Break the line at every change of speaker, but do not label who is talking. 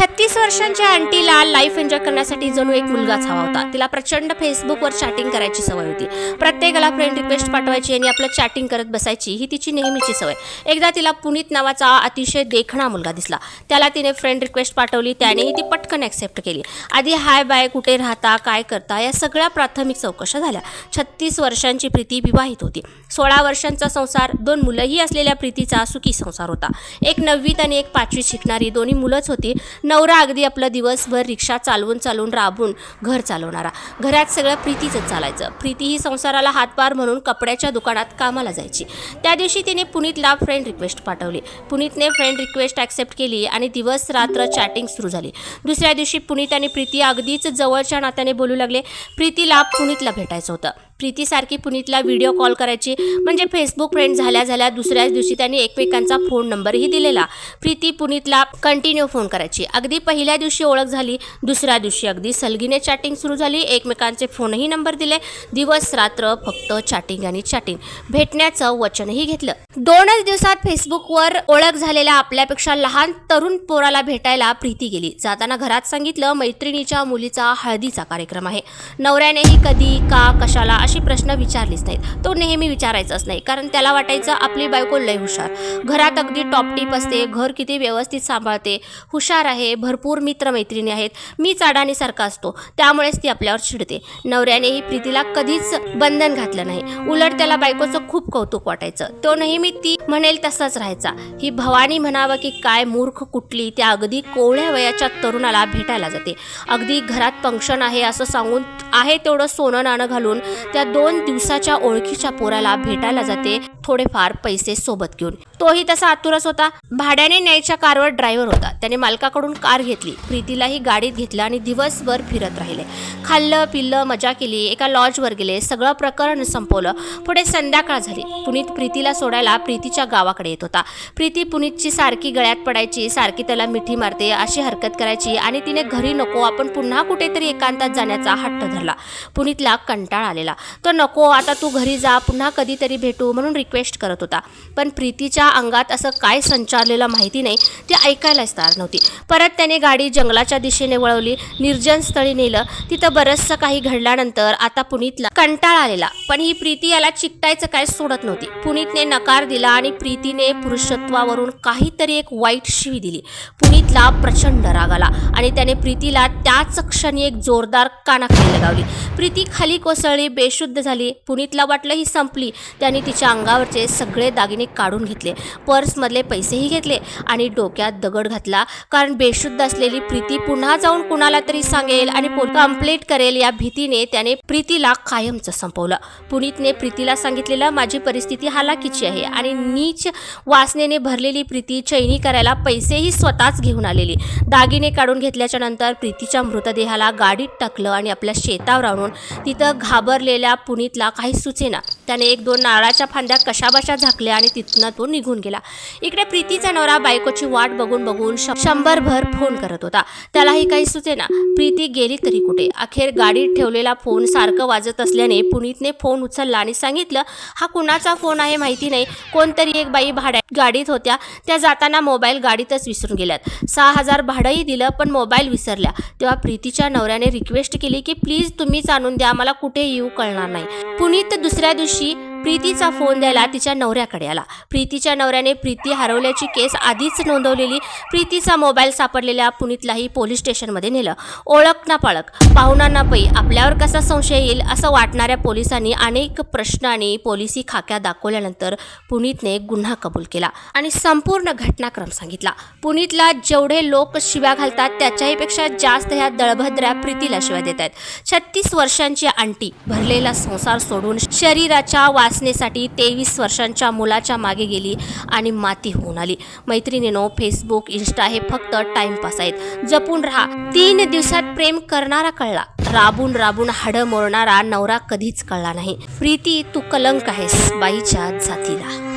अच्छा तीस वर्षांच्या आंटीला लाईफ एन्जॉय करण्यासाठी जणू एक मुलगाच हवा होता तिला प्रचंड फेसबुकवर चॅटिंग करायची सवय होती. प्रत्येकाला फ्रेंड रिक्वेस्ट पाठवायची आणि आपलं चॅटिंग करत बसायची ही तिची नेहमीची सवय. एकदा तिला पुनीत नावाचा अतिशय देखणा मुलगा दिसला. त्याला तिने फ्रेंड रिक्वेस्ट पाठवली त्यानेही ती पटकन ॲक्सेप्ट केली. आधी हाय बाय कुठे राहता काय करता या सगळ्या प्राथमिक चौकशा झाल्या. छत्तीस वर्षांची प्रीती विवाहित होती. सोळा वर्षांचा संसार दोन मुलंही असलेल्या प्रीतीचा सुखी संसार होता. एक नववीत आणि एक पाचवीत शिकणारी दोन्ही मुलंच होती. नवरा अगदी आपलं दिवसभर रिक्षा चालवून चालवून राबून घर चालवणारा. घरात सगळं प्रीतीचं चालायचं. प्रीती ही संसाराला हातभार म्हणून कपड्याच्या दुकानात कामाला जायची. त्या दिवशी तिने पुनीतला फ्रेंड रिक्वेस्ट पाठवली. पुनीतने फ्रेंड रिक्वेस्ट ॲक्सेप्ट केली आणि दिवस रात्र चॅटिंग सुरू झाली. दुसऱ्या दिवशी पुनीत आणि प्रीती अगदीच जवळच्या नात्याने बोलू लागले. प्रीतीला पुनीतला भेटायचं होतं. प्रीतीसारखी पुनीतला व्हिडिओ कॉल करायची. म्हणजे फेसबुक फ्रेंड झाल्या झाल्या दुसऱ्याच दिवशी त्यांनी एकमेकांचा फोन नंबरही दिलेला. प्रीती पुनीतला कंटिन्यू फोन करायची. अगदी पहिल्या दिवशी ओळख झाली दुसऱ्या दिवशी अगदी सलगीने चॅटिंग सुरू झाली. एकमेकांचे फोनही नंबर दिले. दिवस रात्र फक्त चॅटिंग आणि चॅटिंग भेटण्याचं वचनही घेतलं. दोनच दिवसात फेसबुकवर ओळख झालेल्या आपल्यापेक्षा लहान तरुण पोराला भेटायला प्रीती गेली. जाताना घरात सांगितलं मैत्रिणीच्या मुलीचा हळदीचा कार्यक्रम आहे. नवऱ्यानेही कधी का कशाला अशी प्रश्न विचारलीच नाहीत. तो नेहमी विचारायचाच नाही कारण त्याला वाटायचं आपली बायको लय हुशार. घरात अगदी टॉपटीप असते घर किती व्यवस्थित सांभाळते हुशार आहे भरपूर मित्रमैत्रिणी आहेत. मीच अडाणीसारखा असतो त्यामुळेच ती आपल्यावर चिडते. नवऱ्यानेही प्रीतीला कधीच बंधन घातलं नाही. उलट त्याला बायकोचं खूप कौतुक वाटायचं. तो नेहमी ती म्हणेल तसाच राहायचा. ही भवानी म्हणावं की काय मूर्ख कुठली त्या अगदी कोवळ्या वयाच्या तरुणाला भेटायला जाते. अगदी घरात फंक्शन आहे असं सांगून आहे तेवढं सोनं नाणं घालून त्या दोन दिवसाच्या ओळखीच्या पोराला भेटायला जाते. थोडेफार पैसे सोबत घेऊन. तोही तसा आतुरच होता. भाड्याने न्यायच्या कारवर ड्रायव्हर होता. त्याने मालकाकडून कार घेतली. प्रीतीलाही गाडीत घेतलं आणि दिवसभर फिरत राहिले. खाल्लं पिल्लं मजा केली. एका लॉजवर गेले. सगळं प्रकरण संपवलं. पुढे संध्याकाळ झाली. पुनीत प्रीतीला सोडायला प्रीतीच्या गावाकडे येत होता. प्रीती पुनीतची सारखी गळ्यात पडायची सारखी त्याला मिठी मारते अशी हरकत करायची आणि तिने घरी नको आपण पुन्हा कुठेतरी एकांतात जाण्याचा हट्ट धरला. पुनीतला कंटाळ आलेला. तो नको आता तू घरी जा पुन्हा कधीतरी भेटू म्हणून रिक्वेस्ट करत होता. पण प्रीतीच्या अंगात असं काय संचारलेलं माहिती नाही ते ऐकायलाच तयार नव्हती. परत त्याने गाडी जंगलाच्या दिशेने वळवली निर्जन स्थळी नेलं. तिथं बरंचसं काही घडल्यानंतर आता पुनीतला कंटाळ आलेला. पण ही प्रीती याला चिकटायचं काय सोडत नव्हती. पुनीतने नकार दिला आणि प्रीतीने पुरुषत्वावरून काहीतरी एक वाईट शिवी दिली. पुनीतला प्रचंड राग आला आणि त्याने प्रीतीला त्याच क्षणी एक जोरदार कानाखाली लगावली. प्रीती खाली कोसळली बेशुद्ध झाली. पुनीतला वाटलं ही संपली. त्याने तिच्या अंगावर अंगावरचे सगळे दागिने काढून घेतले. पर्समधले पैसेही घेतले आणि डोक्यात दगड घातला. कारण बेशुद्ध असलेली प्रीती पुन्हा जाऊन कुणाला तरी सांगेल आणि कंप्लेंट करेल या भीतीने त्याने प्रीतीला कायमचं संपवलं. पुनीतने प्रीतीला सांगितलेलं माझी परिस्थिती हालाकीची आहे आणि नीच वासनेने भरलेली प्रीती चैनी करायला पैसेही स्वतःच घेऊन आलेली. दागिने काढून घेतल्याच्या नंतर प्रीतीच्या मृतदेहाला गाडीत टाकलं आणि आपल्या शेतावर आणून तिथं घाबरलेल्या पुनीतला काही सुचेना. त्याने एक दोन नारळाच्या फांद्या कशाबशा झाकल्या आणि तिथनं तो निघून गेला. इकडे प्रीतीचा नवरा बायकोची वाट बघून बघून श- शंभरभर फोन करत होता. त्यालाही काही सुचेना. प्रीती गेली तरी कुठे? अखेर गाडीत ठेवलेला फोन सारखं वाजत असल्याने पुनीतने फोन उचलला आणि सांगितलं हा कुणाचा फोन आहे माहिती नाही. कोणतरी एक बाई भाड्या गाडीत होत्या. त्या जाताना मोबाईल गाडीतच विसरून गेल्यात. सहा हजार भाडंही दिलं पण मोबाईल विसरल्या. तेव्हा प्रीतीच्या नवऱ्याने रिक्वेस्ट केली की प्लीज तुम्हीच आणून द्या. मला कुठे येऊ कळणार नाही. पुनीत दुसऱ्या दिवशी 习 प्रीतीचा फोन द्यायला तिच्या नवऱ्याकडे आला. प्रीतीच्या नवऱ्याने प्रीती हरवल्याची केस आधीच नोंदवलेली प्रीतीचा मोबाईल सापडलेल्या पुनीतलाही पोलीस स्टेशनमध्ये नेलं. ओळख ना पाळक पाहुणा ना पै आपल्यावर कसा संशय येईल असं वाटणाऱ्या पोलिसांनी अनेक प्रश्न आणि पोलिसी खाक्या दाखवल्यानंतर पुनीतने गुन्हा कबूल केला आणि संपूर्ण घटनाक्रम सांगितला. पुनीतला जेवढे लोक शिव्या घालतात त्याच्याहीपेक्षा जास्त ह्या दळभद्र्या प्रीतीला शिव्या देत आहेत छत्तीस वर्षांची आंटी भरलेला संसार सोडून शरीराच्या वा वाचण्यासाठी तेवीस वर्षांच्या मुलाच्या मागे गेली आणि माती होऊन आली. मैत्रिणीनो फेसबुक इन्स्टा हे फक्त टाइमपास आहेत. जपून राहा. तीन दिवसात प्रेम करणारा कळला. राबून राबून हाडं मोडणारा नवरा कधीच कळला नाही. प्रीती तू कलंक आहेस बाईच्या जातीला.